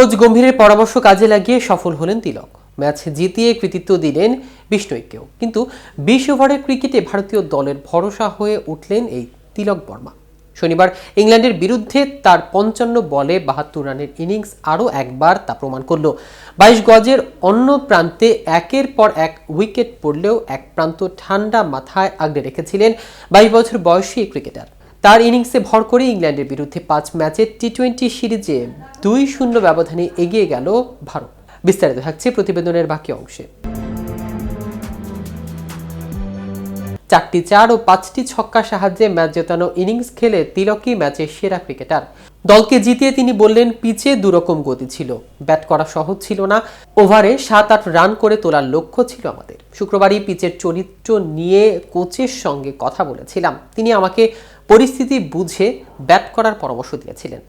Coach গম্ভীরের পরামর্শ কাজে লাগিয়ে সফল হলেন তিলক। ম্যাচ জিতিয়ে কৃতিত্ব দিলেন বিষ্ণুইকেও কিন্তু বিশ ওভারের ক্রিকেটে ভারতীয় দলের ভরসা হয়ে উঠলেন এই তিলক বর্মা। শনিবার ইংল্যান্ডের বিরুদ্ধে তার পঞ্চান্ন বলে বাহাত্তর রানের ইনিংস আরও একবার তা প্রমাণ করল। বাইশ গজের অন্য প্রান্তে একের পর এক উইকেট পড়লেও এক প্রান্ত ঠান্ডা মাথায় আগলে রেখেছিলেন বাইশ বছর বয়সী ক্রিকেটার। তার ইনিংসে ভর করে ইংল্যান্ডের বিরুদ্ধে পাঁচ ম্যাচের টি টোয়েন্টি সিরিজে দুই শূন্য ব্যবধানে এগিয়ে গেল ভারত। বিস্তারিত থাকছে প্রতিবেদনের বাকি অংশে। চারটি চার ও পাঁচটি ছক্কা সাহায্যে ম্যাচ জেতানো ইনিংস খেলে তিলকই ম্যাচের সেরা ক্রিকেটার। দলকে জিতিয়ে তিনি বললেন, পিচে দুরকম গতি ছিল। ব্যাট করা সহজ ছিল না। ওভারে সাত আট রান করে তোলার লক্ষ্য ছিল আমাদের। শুক্রবারই পিচের চরিত্র নিয়ে কোচের সঙ্গে কথা বলেছিলাম। তিনি আমাকে পরিস্থিতি বুঝে ব্যাট করার পরামর্শ দিয়েছিলেন।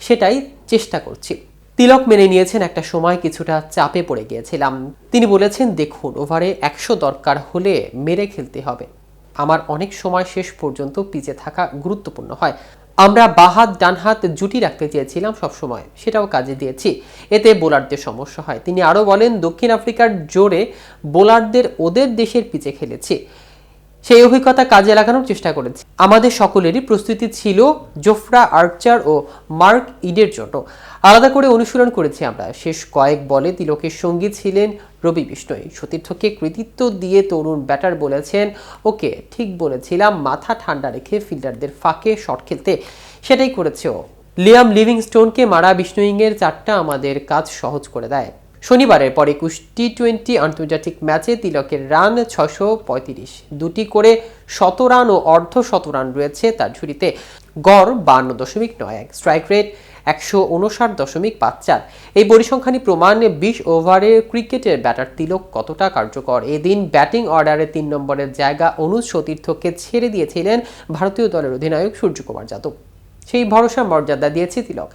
সেটাই চেষ্টা করছি। তিলক মেনে নিয়েছেন একটা সময় কিছুটা চাপে পড়ে গিয়েছিলাম। তিনি বলেছেন, দেখুন, ওভারে একশো দরকার হলে মেরে খেলতে হবে। আমার অনেক সময় শেষ পর্যন্ত পিচে থাকা গুরুত্বপূর্ণ হয়। আমরা বাহাত ডানহাত জুটি রাখতে চেয়েছিলাম সবসময়, সেটাও কাজে দিয়েছি। এতে বোলারদের সমস্যা হয়। তিনি আরও বলেন, দক্ষিণ আফ্রিকার জোরে বোলারদের ওদের দেশের পিচে খেলেছি। সেই অভিজ্ঞতা কাজে লাগানোর চেষ্টা করেছি। আমাদের সকলেরই প্রস্তুতি ছিল জোফরা আর্চার ও মার্ক ইডের জন্য। আলাদা করে অনুশীলন করেছি আমরা। শেষ কয়েক বলে তিলকের সঙ্গী ছিলেন রবি বিষ্ণয় সতীর্থকে কৃতিত্ব দিয়ে তরুণ ব্যাটার বলেছেন, ওকে, ঠিক বলেছিলাম, মাথা ঠান্ডা রেখে ফিল্ডারদের ফাঁকে শট খেলতে। সেটাই করেছে ও। লিয়াম লিভিংস্টোনকে মারা বিষ্ণুইংয়ের চারটা আমাদের কাজ সহজ করে দেয়। শনিবারের পর একুশ টি টোয়েন্টি আন্তর্জাতিক ম্যাচে তিলকের রান ছশো পঁয়ত্রিশ। দুটি করে শত রান ও অর্ধ শত রান রয়েছে তার ঝুড়িতে। গড় বান্ন দশমিক নয় এক। স্ট্রাইক রেট একশো উনষাট দশমিক পাঁচ চার। এই পরিসংখ্যানই প্রমাণ বিশ ওভারের ক্রিকেটের ব্যাটার তিলক কতটা কার্যকর? এদিন ব্যাটিং অর্ডারে তিন নম্বরের জায়গা অনুজ সতীর্থকে ছেড়ে দিয়েছিলেন ভারতীয় দলের অধিনায়ক সূর্যকুমার যাদব। সেই ভরসা মর্যাদা দিয়েছে তিলক।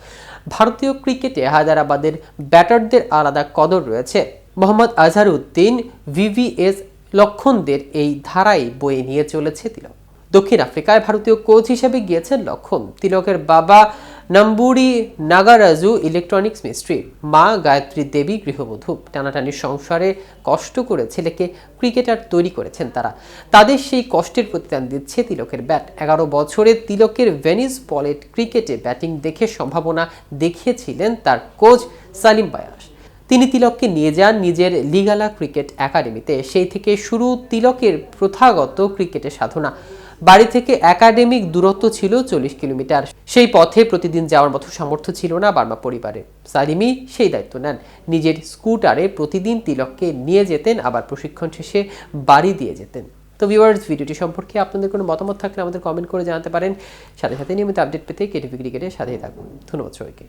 ভারতীয় ক্রিকেটে হায়দারাবাদের ব্যাটারদের আলাদা কদর রয়েছে। মোহাম্মদ আজহারউদ্দিন ভিভিএস লক্ষণদের এই ধারাই বয়ে নিয়ে চলেছে তিলক। দক্ষিণ আফ্রিকায় ভারতীয় কোচ হিসেবে গিয়েছেন লক্ষণ। তিলকের বাবা নাম্বুরি নাগারাজু ইলেকট্রনিক্স মিস্ত্রি, মা গায়ত্রী দেবী গৃহবধূ। টানাটানির সংসারে কষ্ট করে ছেলেকে ক্রিকেটার তৈরি করেছেন তারা। তাদের সেই কষ্টের প্রতিদান দিচ্ছে তিলকের ব্যাট। এগারো বছরে তিলকের ভেনিস পলেট ক্রিকেটে ব্যাটিং দেখে সম্ভাবনা দেখিয়েছিলেন তার কোচ সালিম বায়াস। তিনি তিলককে নিয়ে যান নিজের লিগালা ক্রিকেট একাডেমিতে। সেই থেকে শুরু তিলকের প্রথাগত ক্রিকেটের সাধনা। বাড়ি থেকে একাডেমিক দূরত্ব ছিল চল্লিশ কিলোমিটার। সেই পথে প্রতিদিন যাওয়ার মতো সামর্থ্য ছিল না বার্মা পরিবারের সালিমি সেই দায়িত্ব নেন। নিজের স্কুটারে প্রতিদিন তিলককে নিয়ে যেতেন, আবার প্রশিক্ষণ শেষে বাড়ি দিয়ে যেতেন। তো ভিউয়ার্স ভিডিওটি সম্পর্কে আপনাদের কোনো মতামত থাকলে আমাদের কমেন্ট করে জানাতে পারেন। সাথে সাথে নিয়মিত আপডেট পেতে কেটিভি ক্রিকেটের সাথেই থাকুন। ধন্যবাদ সবাইকে।